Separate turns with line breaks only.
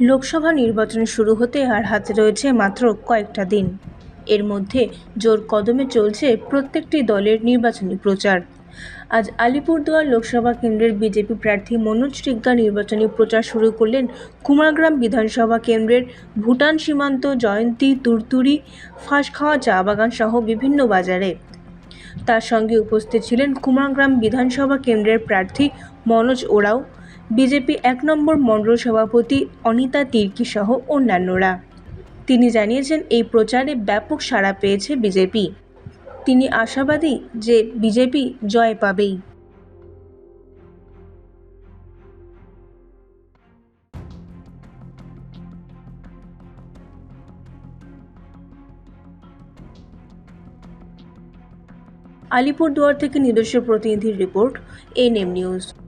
লোকসভা নির্বাচন শুরু হতে আর হাতে রয়েছে মাত্র কয়েকটা দিন। এর মধ্যে জোর কদমে চলছে প্রত্যেকটি দলের নির্বাচনী প্রচার। আজ আলিপুরদুয়ার লোকসভা কেন্দ্রের বিজেপি প্রার্থী মনোজ টিগ্গা নির্বাচনী প্রচার শুরু করলেন কুমারগ্রাম বিধানসভা কেন্দ্রের ভুটান সীমান্ত জয়ন্তী তুরতুরি, ফাঁসখাওয়া চা বাগান সহ বিভিন্ন বাজারে। তার সঙ্গে উপস্থিত ছিলেন কুমারগ্রাম বিধানসভা কেন্দ্রের প্রার্থী মনোজ ওরাও। বিজেপি এক নম্বর মণ্ডল সভাপতি অনিতা তির্কি সহ অন্যান্যরা। তিনি জানিয়েছেন, এই প্রচারে ব্যাপক সাড়া পেয়েছে বিজেপি। তিনি আশাবাদী যে বিজেপি জয় পাবেই। আলিপুরদুয়ার থেকে নিজস্ব প্রতিনিধির রিপোর্ট এনএম নিউজ।